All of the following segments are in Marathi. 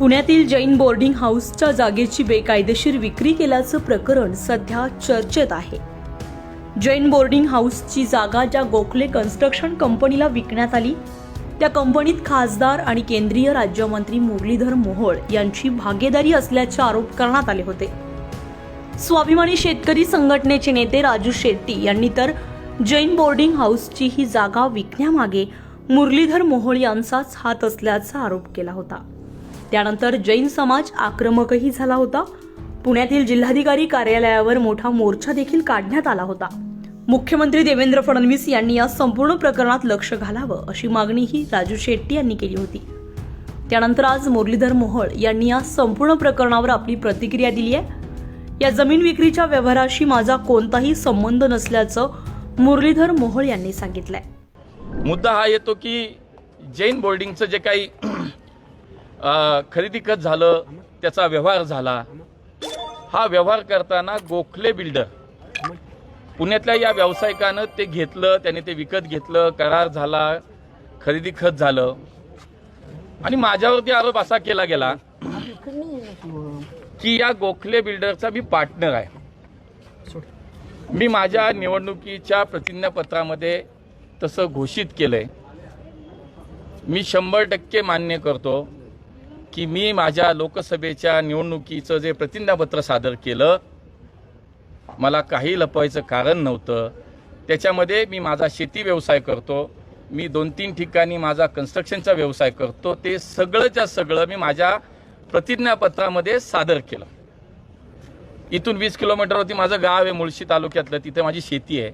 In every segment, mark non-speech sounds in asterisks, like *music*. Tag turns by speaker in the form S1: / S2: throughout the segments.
S1: पुण्यातील जैन बोर्डिंग हाऊसच्या जागेची बेकायदेशीर विक्री केल्याचं प्रकरण सध्या चर्चेत आहे. जैन बोर्डिंग हाऊसची जागा ज्या गोखले कन्स्ट्रक्शन कंपनीला विकण्यात आली त्या कंपनीत खासदार आणि केंद्रीय राज्यमंत्री मुरलीधर मोहोळ यांची भागीदारी असल्याचे आरोप करण्यात आले होते. स्वाभिमानी शेतकरी संघटनेचे नेते राजू शेट्टी यांनी तर जैन बोर्डिंग हाऊसची ही जागा विकण्यामागे मुरलीधर मोहोळ यांचाच हात असल्याचा आरोप केला होता. त्यानंतर जैन समाज आक्रमकही झाला होता. पुण्यातील जिल्हाधिकारी कार्यालयावर मोठा मोर्चा देखील काढण्यात आला होता. मुख्यमंत्री देवेंद्र फडणवीस यांनी या संपूर्ण प्रकरणात लक्ष घालावं अशी मागणीही राजू शेट्टी यांनी केली होती. त्यानंतर आज मुरलीधर मोहोळ यांनी या संपूर्ण प्रकरणावर आपली प्रतिक्रिया दिली आहे. या जमीन विक्रीच्या व्यवहाराशी माझा कोणताही संबंध नसल्याचं मुरलीधर मोहोळ यांनी सांगितलंय.
S2: मुद्दा हा येतो की जैन बोर्डिंगचं जे काही खरेदी खत झालं? त्याचा व्यवहार झाला. हा व्यवहार करताना गोखले बिल्डर. पुण्यातल्या या व्यावसायिकानं ते घेतलं त्याने ते विकत घेतलं करार झाला खरेदी खत झालं. आणि माझ्यावरती आरोप असा केला गेला की या गोखले बिल्डरचा मी पार्टनर आहे. मी माझ्या निवडणुकीच्या प्रतिज्ञापत्रामध्ये तसं घोषित केलंय. मी शंभर टक्के मान्य करतो. की मी माझ्या लोकसभेच्या निवडणुकीचं जे प्रतिज्ञापत्र सादर केलं मला काही लपवायचं कारण नव्हतं. त्याच्यामध्ये मी माझा शेती व्यवसाय करतो मी दोन तीन ठिकाणी माझा कन्स्ट्रक्शनचा व्यवसाय करतो ते सगळंच्या सगळं मी माझ्या प्रतिज्ञापत्रामध्ये सादर केलं. इथून वीस किलोमीटरवरती माझं गाव आहे मुळशी तालुक्यातलं तिथे माझी शेती आहे.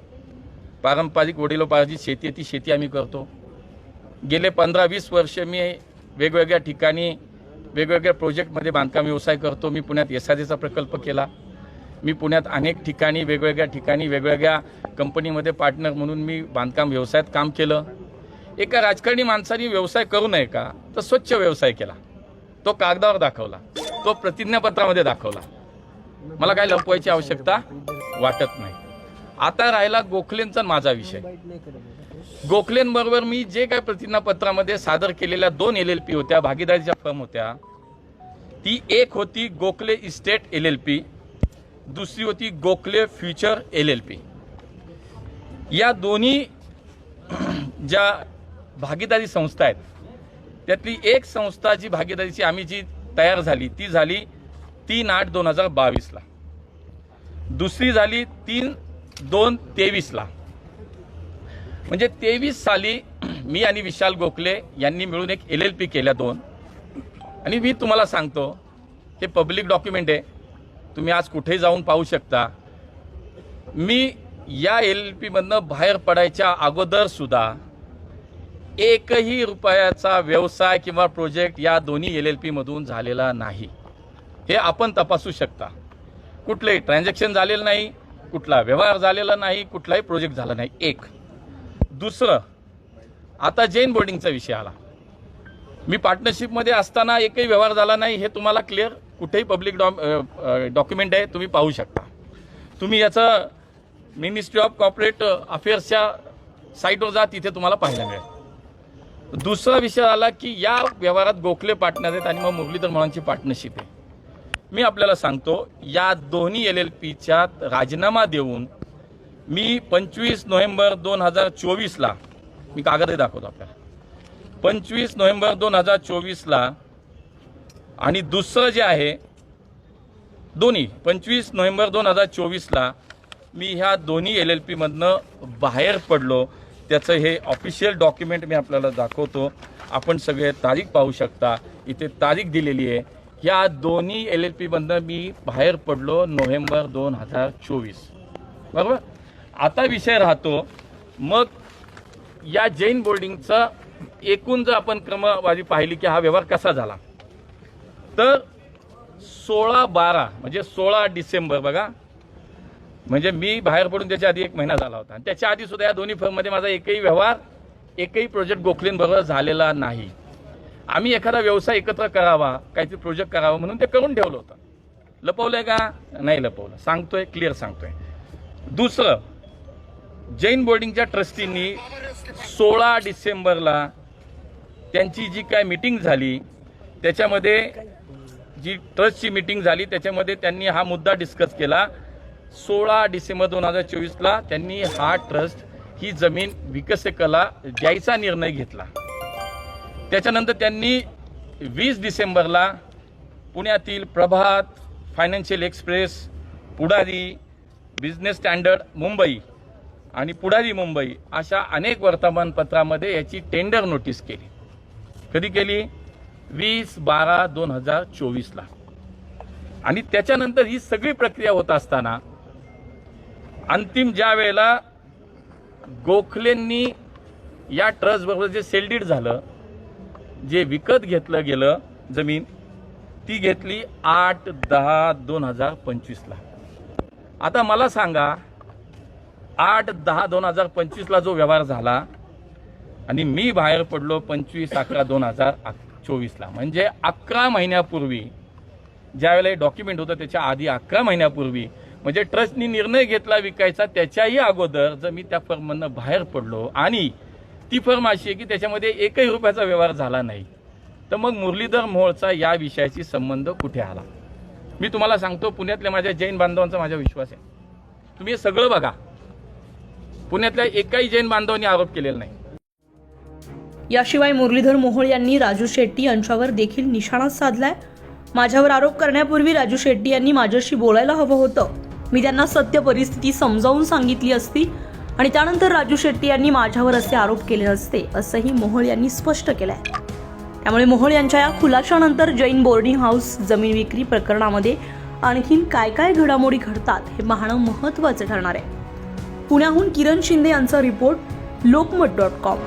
S2: पारंपरिक वडिलोपार्जित शेती आहे ती शेती आम्ही करतो. गेले पंधरा वीस वर्ष मी वेगवेगळ्या ठिकाणी वेगवेगळ्या प्रोजेक्टमध्ये बांधकाम व्यवसाय करतो. मी पुण्यात एस आर प्रकल्प केला. मी पुण्यात अनेक ठिकाणी वेगवेगळ्या ठिकाणी वेगवेगळ्या कंपनीमध्ये पार्टनर म्हणून मी बांधकाम व्यवसायात काम केलं. एका राजकारणी माणसाने व्यवसाय करू नये का? तर स्वच्छ व्यवसाय केला. तो कागदावर दाखवला. तो प्रतिज्ञापत्रामध्ये दाखवला. मला काय लपवायची आवश्यकता वाटत नाही. आता राहिला गोखलेंचा माझा विषय. गोखलेंबरोबर मी जे काय प्रतिज्ञापत्रामध्ये सादर केलेल्या दोन एल एल पी होत्या भागीदारीच्या फर्म होत्या ती एक होती Gokhale estate L L P दुसरी होती Gokhale future L L P या दोन्ही *clears throat* ज्या भागीदारी संस्था आहेत त्यातली एक संस्था जी भागीदारीची आम्ही जी तयार झाली ती झाली तीन आठ दोन हजार बावीसला. दुसरी झाली तीन दोन तेवीसला. म्हणजे तेवीस साली *clears throat* मी आणि विशाल गोखले यांनी मिळून एक एल एल पी केल्या दोन. आणि मी तुम्हाला सांगतो हे पब्लिक डॉक्युमेंट आहे. तुम्ही आज कुठेही जाऊन पाहू शकता. मी या एल एल पीमधनं बाहेर पडायच्या अगोदरसुद्धा एकही रुपयाचा व्यवसाय किंवा प्रोजेक्ट या दोन्ही एल एल पीमधून झालेला नाही. हे आपण तपासू शकता. कुठलंही ट्रान्झॅक्शन झालेलं नाही कुठला व्यवहार झालेला नाही कुठलाही प्रोजेक्ट झाला नाही. एक. दुसरं आता जैन बोर्डिंगचा विषय आला. मी पार्टनरशिपमध्ये असताना एकही व्यवहार झाला नाही हे तुम्हाला क्लिअर कुठेही पब्लिक डॉ डॉक्युमेंट आहे तुम्ही पाहू शकता. तुम्ही याचं मिनिस्ट्री ऑफ कॉर्पोरेट अफेअर्सच्या साईटवर जा तिथे तुम्हाला पाहायला मिळेल. दुसरा विषय आला की या व्यवहारात गोखले पार्टनर आहेत आणि मग मुरलीधर मोहनची पार्टनरशिप आहे. मी आपल्याला सांगतो या दोन्ही एल एल पीच्या राजीनामा देऊन मी पंचवीस नोव्हेंबर दोन हजार चोवीसला मी कागदही दाखवतो आपल्याला. पंचवीस नोव्हेंबर दोन हजार चोवीसला आणि दुसरं जे आहे दोन्ही पंचवीस नोव्हेंबर दोन हजार चोवीसला मी ह्या दोन्ही एल एल पीमधनं बाहेर पडलो. त्याचं हे ऑफिशियल डॉक्युमेंट मी आपल्याला दाखवतो. आपण सगळे तारीख पाहू शकता. इथे तारीख दिलेली आहे. ह्या दोन्ही एल एल पीमधनं मी बाहेर पडलो नोव्हेंबर दोन हजार चोवीस. बरोबर? आता विषय राहतो. मग या जैन बोर्डिंगचा एकूण जर आपण क्रमवारी पाहिली की हा व्यवहार कसा झाला? तर सोळा बारा म्हणजे सोळा डिसेंबर बघा. म्हणजे मी बाहेर पडून त्याच्या आधी एक महिना झाला होता. आणि त्याच्या आधी सुद्धा या दोन्ही फर्ममध्ये माझा एकही व्यवहार एकही प्रोजेक्ट गोखलेंबरोबर झालेला नाही. आम्ही एखादा व्यवसाय एकत्र करावा काहीतरी प्रोजेक्ट करावा म्हणून ते करून ठेवलं होतं. लपवलं आहे का? नाही लपवलं. सांगतोय क्लिअर सांगतोय. दुसरं जैन बोर्डिंगच्या ट्रस्टींनी सोळा डिसेंबरला त्यांची जी काय मिटिंग झाली त्याच्यामध्ये जी ट्रस्टची मिटिंग झाली त्याच्यामध्ये त्यांनी हा मुद्दा डिस्कस केला. सोळा डिसेंबर दोन हजार चोवीसला त्यांनी हा ट्रस्ट ही जमीन विकसकला द्यायचा निर्णय घेतला. त्याच्यानंतर त्यांनी वीस डिसेंबरला पुण्यातील Prabhat financial express Pudhari business standard Mumbai आणि पुढारी मुंबई अशा अनेक वर्तमानपत्रामध्ये याची टेंडर नोटीस केली. कधी केली? वीस बारा दोन हजार चोवीसला. आणि त्याच्यानंतर ही सगळी प्रक्रिया होत असताना अंतिम ज्या वेळेला गोखलेंनी या ट्रस्टबरोबर जे सेलडीड झालं जे विकत घेतलं गेलं जमीन ती घेतली आठ दहा दोन हजार पंचवीसला. आता मला सांगा आठ दहा दोन हजार पंचवीसला जो व्यवहार झाला आणि मी बाहेर पडलो पंचवीस अकरा दोन हजार चोवीसला. म्हणजे अकरा महिन्यापूर्वी ज्यावेळेला हे डॉक्युमेंट होतं त्याच्या आधी अकरा महिन्यापूर्वी म्हणजे ट्रस्टनी निर्णय घेतला विकायचा त्याच्याही अगोदर जर मी त्या फर्ममधनं बाहेर पडलो आणि ती फर्म अशी आहे की त्याच्यामध्ये एकही रुपयाचा व्यवहार झाला नाही तर मग मुरलीधर मोहोळचा या विषयाशी संबंध कुठे आला? मी तुम्हाला सांगतो पुण्यातल्या माझ्या जैन बांधवांचा माझा विश्वास आहे. तुम्ही हे सगळं बघा. पुण्यातल्या एकाही जैन बांधवांनी आरोप केलेला नाही.
S1: याशिवाय मुरलीधर मोहोळ यांनी राजू शेट्टी यांच्यावर देखील निशाणा साधलाय. माझ्यावर आरोप करण्यापूर्वी राजू शेट्टी यांनी माझ्याशी बोलायला हवं होतं. मी त्यांना सत्य परिस्थिती समजावून सांगितली असती आणि त्यानंतर राजू शेट्टी यांनी माझ्यावर असे आरोप केले नसते असंही मोहोळ यांनी स्पष्ट केलंय. त्यामुळे मोहोळ यांच्या या खुलाशानंतर जैन बोर्डिंग हाऊस जमीन विक्री प्रकरणामध्ये आणखीन काय काय घडामोडी घडतात हे पाहणं महत्त्वाचं ठरणार आहे. पुण्याहून किरण शिंदे यांचा रिपोर्ट लोकमत डॉट कॉम.